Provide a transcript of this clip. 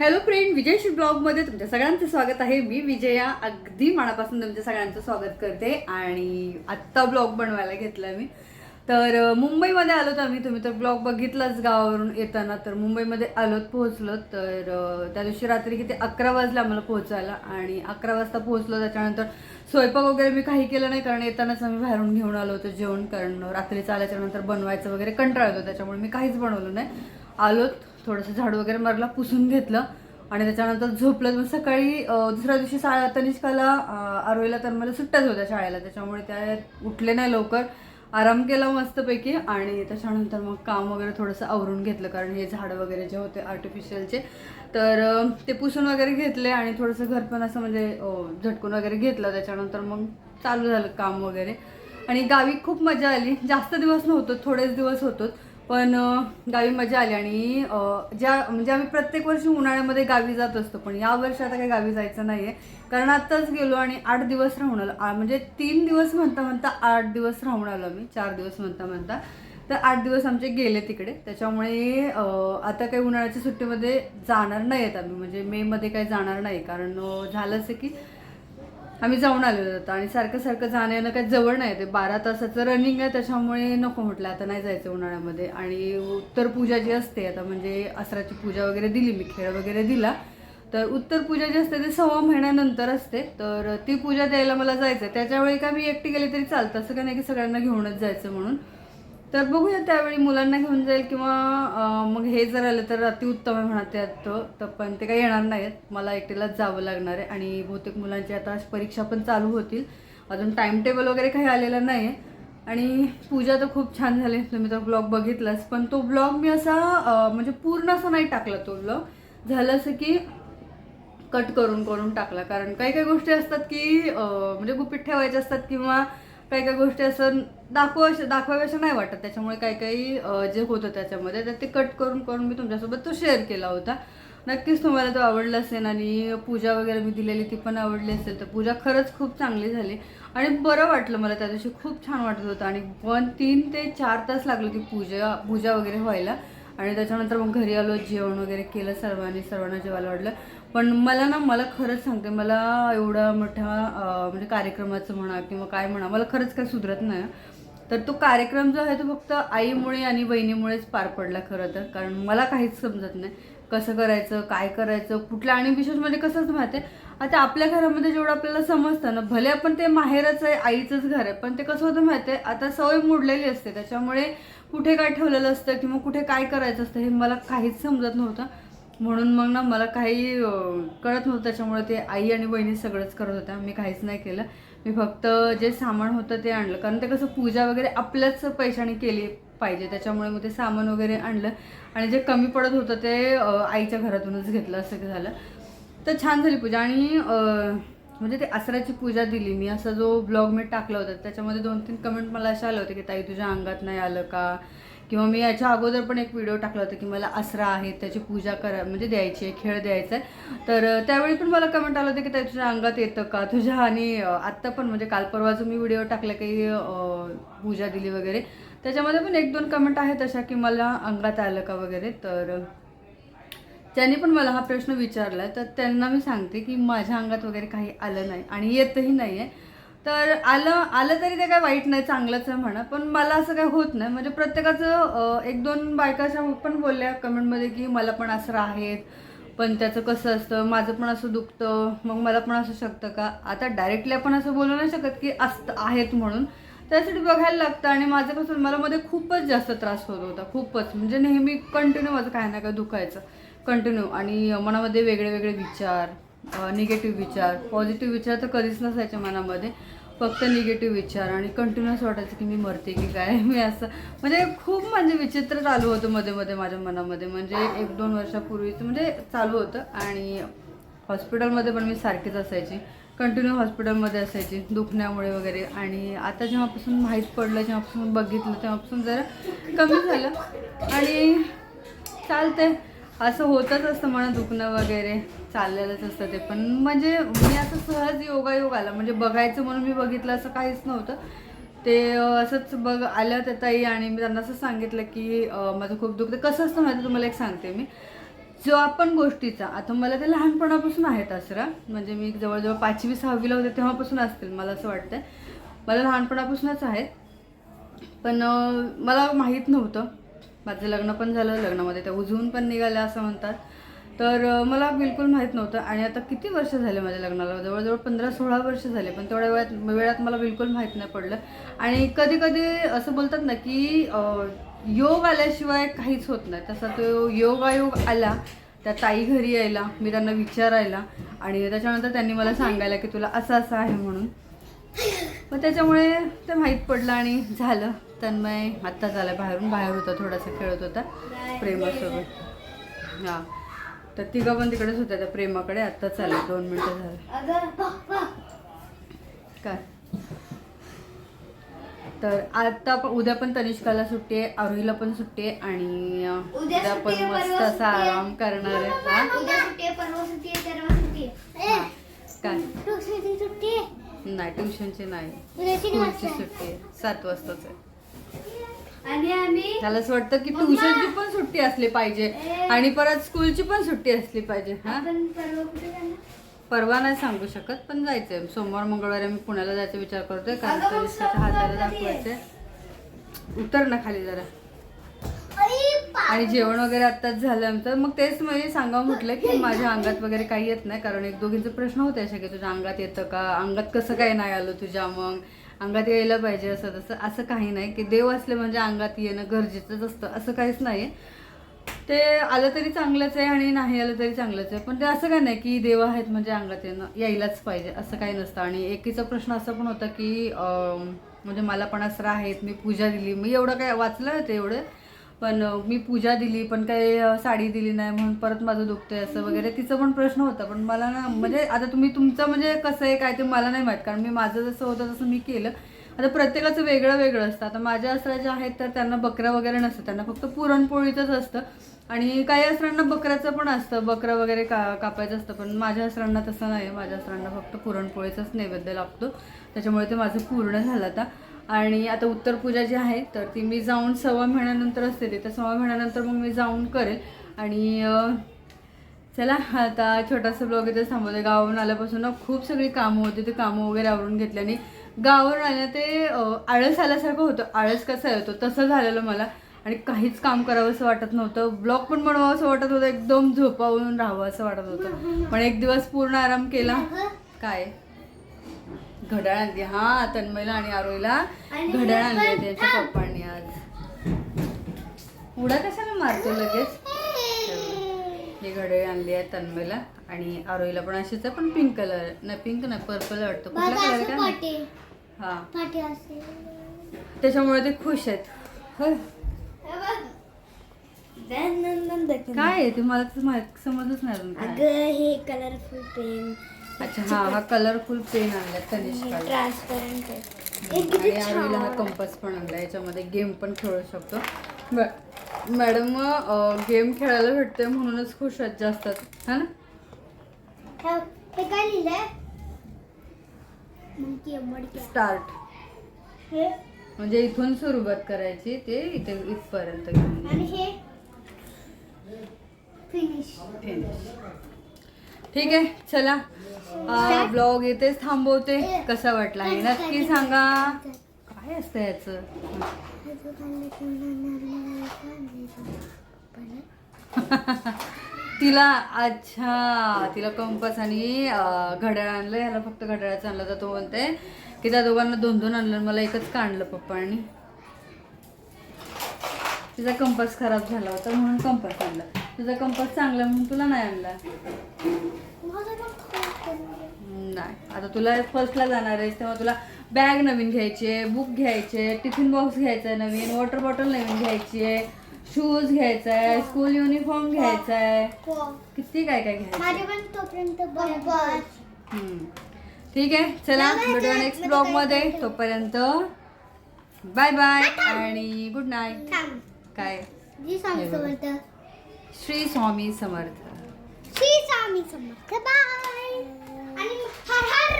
Hello friend विजयशी ब्लॉगमध्ये तुमच्या सगळ्यांचं स्वागत आहे. मी विजया अगदी मनापासून तुमच्या सगळ्यांचं स्वागत करते आणि आत्ता ब्लॉग बनवायला घेतला मी. तर मुंबईमध्ये आलो तर आम्ही तुम्ही तर ब्लॉग बघितलाच गावावरून येताना. तर मुंबईमध्ये आलोत पोहोचलो तर त्या दिवशी रात्री किती अकरा वाजले आम्हाला पोहोचायला. आणि अकरा वाजता पोहोचलो त्याच्यानंतर स्वयंपाक वगैरे मी काही केलं नाही कारण येतानाच आम्ही बाहेरून घेऊन आलो होतो जेवण कारण रात्री चालायच्या नंतर बनवायचं वगैरे कंटाळतो त्याच्यामुळे मी काहीच बनवलं नाही. आलोत. थोडंसं झाड वगैरे मारला पुसून घेतलं आणि त्याच्यानंतर झोपलं. मग सकाळी दुसऱ्या दिवशी शाळा तनिष्काला आरोईला तर मला सुट्ट्याच होत्या शाळेला. त्याच्यामुळे त्या उठले नाही लवकर. आराम केला मस्तपैकी आणि त्याच्यानंतर मग काम वगैरे थोडंसं आवरून घेतलं. कारण हे झाडं वगैरे जे होते आर्टिफिशियलचे तर ते पुसून वगैरे घेतले आणि थोडंसं घर पण असं म्हणजे झटकून वगैरे घेतलं. त्याच्यानंतर मग चालू झालं काम वगैरे. आणि गावी खूप मजा आली. जास्त दिवस नव्हतो थोडेच दिवस होतो पण गावी मजा आली आणि ज्या म्हणजे आम्ही प्रत्येक वर्षी उन्हाळ्यामध्ये गावी जात असतो पण या वर्षी आता काही गावी जायचं नाही आहे कारण आत्ताच गेलो आणि आठ दिवस राहून आलो. म्हणजे तीन दिवस म्हणता म्हणता आठ दिवस राहून आलो आम्ही. चार दिवस म्हणता म्हणता. तर आठ दिवस आमचे गेले तिकडे. त्याच्यामुळे आता काही उन्हाळ्याच्या सुट्टीमध्ये जाणार नाही आहेत आम्ही. म्हणजे मेमध्ये काही जाणार नाही. कारण झालं असं की आम्ही जाऊन आलेलो होतो आणि सारखं सारखं जाणं येणं काही जवळ नाही ते बारा तासाचं रनिंग आहे त्याच्यामुळे नको म्हटलं. आता नाही जायचं उन्हाळ्यामध्ये. आणि उत्तर पूजा जी असते आता म्हणजे असराची पूजा वगैरे दिली मी खेळ वगैरे दिला. तर उत्तर पूजा जी असते ती सव्वा महिन्यानंतर असते. तर ती पूजा द्यायला मला जायचं आहे त्याच्यावेळी का मी एकटी गेली तरी चालतं. असं का नाही की सगळ्यांना घेऊनच जायचं म्हणून. तर बघूया त्यावेळी मुलांना घेऊन जाईल किंवा मग हे जर आलं तर अतिउत्तम आहे म्हणा त्यात तर पण ते काही येणार नाहीत. मला एकटीलाच जावं लागणार आहे आणि बहुतेक मुलांची आता परीक्षा पण चालू होतील. अजून टाइम टेबल वगैरे काही आलेलं नाही आहे आणि पूजा तर खूप छान झाली. तुम्ही तर ब्लॉग बघितलाच. पण तो ब्लॉग मी असा म्हणजे पूर्ण असा नाही टाकला तो ब्लॉग झालं असं की कट करून करून टाकला. कारण काही काही गोष्टी असतात की म्हणजे गुपित ठेवायच्या असतात किंवा काही काही गोष्टी असं दाखवायच्या दाखवाव्याशा नाही वाटत. त्याच्यामुळे काही काही जे होतं त्याच्यामध्ये तर ते कट करून करून मी तुमच्यासोबत तो शेअर केला होता. नक्कीच तुम्हाला तो आवडला असेल आणि पूजा वगैरे मी दिलेली ती पण आवडली असेल तर पूजा खरंच खूप चांगली झाली. आणि बरं वाटलं मला त्या दिवशी खूप छान वाटत होतं. आणि पण तीन ते चार तास लागले ती पूजा पूजा वगैरे व्हायला. आणि त्याच्यानंतर मग घरी आलो जेवण वगैरे केलं सर्वांनी सर्वांना जेवायला वाटलं पण मला ना मला खरंच सांगते मला एवढा मोठा म्हणजे कार्यक्रमाचं म्हणा किंवा काय म्हणा मला खरंच काय सुधरत नाही. तर तो कार्यक्रम जो आहे तो फक्त आईमुळे आणि बहिणीमुळेच पार पडला खरं तर. कारण मला काहीच समजत नाही. कसं करायचं काय करायचं कुठलं? आणि विशेष म्हणजे कसं माहिती आहे आता आपल्या घरामध्ये जेवढं आपल्याला समजतं ना भले आपण ते माहेरच आहे आईचंच घर आहे पण ते कसं होतं माहिती आहे आता सवय मोडलेली असते. त्याच्यामुळे कुठे काय ठेवलेलं असतं किंवा कुठे काय करायचं असतं हे मला काहीच समजत नव्हतं. म्हणून मग ना मला काही कळत नव्हतं. त्याच्यामुळे ते आई आणि बहिणी सगळंच करत होत्या. मी काहीच नाही केलं. मी फक्त जे सामान होतं ते आणलं. कारण ते कसं पूजा वगैरे आपल्याच पैशाने केली. पाहिजे. त्याच्यामुळे मग ते सामान वगैरे आणलं. आणि जे कमी पडत होतं ते आईच्या घरातूनच घेतलं असं झालं. तर छान झाली पूजा. आणि म्हणजे ते आसराची पूजा दिली मी. असा जो ब्लॉग मी टाकला होता. त्याच्यामध्ये दोन तीन कमेंट मला असे आले होते की ताई तुझ्या अंगात नाही आलं का? किंवा मी याच्या अगोदर पण एक व्हिडिओ टाकला होता की मला आसरा आहे. त्याची पूजा करा म्हणजे द्यायची आहे खेळ द्यायचा आहे. तर त्यावेळी पण मला कमेंट आलं होतं की ताई तुझ्या अंगात येतं का? तुझ्या आणि आत्ता पण म्हणजे काल परवा जो मी व्हिडिओ टाकला की पूजा दिली वगैरे त्याच्यामध्ये पण एक दोन कमेंट आहेत अशा की मला अंगात आलं का वगैरे तर ज्यांनी पण मला हा प्रश्न विचारला तर त्यांना मी सांगते की माझ्या अंगात वगैरे काही आलं नाही आणि येतही नाही आहे तर आलं आलं तरी ते काय वाईट नाही चांगलंच आहे म्हणा पण मला असं काय होत नाही. म्हणजे प्रत्येकाचं एक दोन बायकाच्या पण बोलल्या कमेंटमध्ये की मला पण असं आहेत पण त्याचं कसं असतं माझं पण असं दुखतं मग मला पण असं शकतं का? आता डायरेक्टली आपण असं बोलू नाही शकत की असतं आहेत म्हणून त्यासाठी बघायला लागतं आणि माझं कसं मला मध्ये खूपच जास्त त्रास होत होता खूपच. म्हणजे नेहमी कंटिन्यू माझं काय ना काय दुखायचं. कंटिन्यू आणि मनामध्ये वेगळे वेगळे विचार निगेटिव्ह विचार. पॉझिटिव्ह विचार तर कधीच नसायचे मनामध्ये. फक्त निगेटिव्ह विचार आणि कंटिन्युअस वाटायचं की मी मरते की काय? मी असं म्हणजे खूप म्हणजे विचित्र चालू होतं मध्ये मध्ये माझ्या मनामध्ये. म्हणजे एक दोन वर्षापूर्वीच म्हणजे चालू होतं आणि हॉस्पिटलमध्ये पण मी सारखीच असायची. कंटिन्यू हॉस्पिटलमध्ये असायची दुखण्यामुळे वगैरे. आणि आता जेव्हापासून माहीत पडलं जेव्हापासून बघितलं तेव्हापासून जरा कमी झालं. आणि चालते असं होतच असतं म्हणा दुखणं वगैरे चाललेलंच असतं ते. पण म्हणजे मी असं सहज योगायोग आला. म्हणजे बघायचं म्हणून मी बघितलं असं काहीच नव्हतं. ते असंच बघ आलं त्या ताई आणि मी त्यांना असं सांगितलं की माझं खूप दुखतं कसं असतं माहिती तुम्हाला एक सांगते मी. जो आपण गोष्टीचा आता मला ते लहानपणापासून आहेत असरा म्हणजे मी जवळजवळ पाचवी सहावीला होते तेव्हापासून असतील मला असं वाटतं मला लहानपणापासूनच आहेत. पण मला माहीत नव्हतं. माझं लग्न पण झालं लग्नामध्ये त्या उजवून पण निघाल्या असं म्हणतात. तर मला बिलकुल माहीत नव्हतं आणि आता किती वर्ष झाले माझ्या लग्नाला? जवळजवळ पंधरा सोळा वर्ष झाले पण तेवढ्या वेळात वेळात मला बिलकुल माहीत नाही पडलं. आणि कधी कधी असं बोलतात ना की योग आल्याशिवाय काहीच होत नाही. तसा तो योगायोग आला त्या ताई घरी यायला मी त्यांना विचारायला आणि त्याच्यानंतर त्यांनी मला सांगायला की तुला असं असं आहे म्हणून. मग त्याच्यामुळे ते माहीत पडलं आणि झालं. तन्मय आत्ता आलं बाहेरून बाहेर होता थोडासा खेळत होता प्रेमासोबत. हां. तर तिघं पण तिकडेच होत्या त्या प्रेमाकडे आत्ता चालले. दोन मिनटं झाले. काय? तर आता उद्या पण तनिष्काला सुट्टी आहे आरोहीला पण सुट्टी आहे आणि उद्या पण मस्त असा. आराम करणार आहे. काय? नाही ट्युशनची नाही. स्कूलची सुट्टी आहे. सात वाजताच आहे. आणि आम्ही त्याला असं वाटतं की ट्युशनची पण सुट्टी असली पाहिजे. आणि परत स्कूलची पण सुट्टी असली पाहिजे हा? आपण परवा कुठे जाणार? परवा नाही सांगू शकत पण जायचंय. सोमवार मंगळवारी आम्ही पुण्याला जायचा विचार करतोय कारण अगं, मग तनिष्काच्या हाताला कधी आहे? दाखवायचंय. उतर ना खाली जरा. अरे आणि जेवण वगैरे आत्ताच झालं आमचं. मग तेच म्हणजे सांगावं म्हटलं की माझ्या अंगात वगैरे काही येत नाही कारण एक दोघींचा प्रश्न होते असे की तुझ्या अंगात येतं का? अंगात कसं काय नाही आलं तुझ्या मग? अंगात यायला पाहिजे असं तसं. असं काही नाही की देव असले म्हणजे अंगात येणं गरजेचंच असतं. असं काहीच नाही ते आलं तरी चांगलंच आहे आणि नाही आलं तरी चांगलंच आहे. पण ते असं काय नाही की देव आहेत म्हणजे अंगात येणं यायलाच पाहिजे. असं काही नसतं. आणि एकीचा प्रश्न असा पण होता की म्हणजे मला पण असं आहेत मी पूजा दिली. मी एवढं काय वाचलं ते एवढं? पण मी पूजा दिली पण काही साडी दिली नाही म्हणून परत माझं दुखतंय असं वगैरे तिचा पण प्रश्न होता. पण मला ना म्हणजे आता तुम्ही तुमचं म्हणजे कसं आहे काय ते मला नाही माहीत. कारण मी माझं जसं होतं तसं मी केलं. आता प्रत्येकाचं वेगळं वेगळं असतं. आता माझ्या असरा ज्या आहेत तर त्यांना बकऱ्या वगैरे नसतं. त्यांना फक्त पुरणपोळीचंच असतं. आणि काही असरांना बकऱ्याचं पण असतं. बकरं वगैरे का कापायचं असतं. पण माझ्या असरांना तसं नाही. माझ्या असरांना फक्त पुरणपोळीचाच नैवेद्य लागतो त्याच्यामुळे ते माझं पूर्ण झालं आता. आणि आता उत्तर पूजा जी आहे तर ती मी जाऊन सव्वा महिन्यानंतर असते ती तर सव्वा महिन्यानंतर मग मी जाऊन करेल. आणि चला आता छोटासा ब्लॉग इथे थांबवते. गावावरून आल्यापासून ना खूप सगळी कामं होती ते कामं वगैरे आवरून घेतली. आणि गावावरून आल्या ते आळस आल्यासारखं होतं. आळस कसा येतो तसं झालेलं मला. आणि काहीच काम करावं असं वाटत नव्हतं. ब्लॉग पण बनवावं असं वाटत होतं. एकदम झोपावून राहावं असं वाटत होतं. पण एक दिवस पूर्ण आराम केला. काय? घड्याळ आणली. हा तन्मयला आणि आरोईला घड्याळ आणली त्यांच्या पप्पांनी आज. उडा कशाला मारतो लगेच? ही घड्याळ आणली आहे तन्मयला आणि आरोईला पण अशीच आहे पण पिंक कलर नाही पिंक नाही पर्पल वाटतं. कुठला कलर काय पाटे. हा. त्याच्यामुळे ते खुश आहेत. काय आहे ते? मला तर माहीत समजच नाही अगं हे कलरफुल पेन अच्छा हा हा कलरफुल पेन आणला तनिष्काला. ट्रान्सपरंट हे आणि हा कंपास पण आणला याच्यामध्ये गेम पण खेळू शकतो. मॅडम गेम खेळायला भेटते म्हणूनच खुश आहेत जास्त हा ना? हे- काय लिहिलंय? स्टार्ट म्हणजे इथून सुरुवात करायची ते इथे इथपर्यंत घेऊन आणि हे? Finish Finish. ठीक आहे चला. ब्लॉग इथेच थांबवते. कसा वाटला हे नक्की सांगा. काय असतं याचं? तिला अच्छा तिला कंपास आणि घड्याळ आणलं. ह्याला फक्त घड्याळाचं आणलं तर तो बोलते की त्या दोघांना दोन दोन आणलं आणि मला एकच का आणलं पप्पांनी तिचा कंपास खराब झाला होता म्हणून कंपास आणला. तुझा कंपास चांगला म्हणून तुला नाही आणला. नाही. आता तुला फर्स्टला जाणार आहेस तेव्हा तुला बॅग नवीन घ्यायची आहे बुक घ्यायचे आहे टिफिन बॉक्स घ्यायचा आहे नवीन वॉटर बॉटल नवीन घ्यायची आहे शूज घ्यायचा आहे स्कूल युनिफॉर्म घ्यायचा आहे. किती काय काय घ्यायचं. ठीक आहे चला भेटूया नेक्स्ट ब्लॉगमध्ये तोपर्यंत बाय बाय आणि गुड नाईट काय? जी Swami Samarth. Shri Swami Samarth. Shri Swami Samarth. Bye Annem har har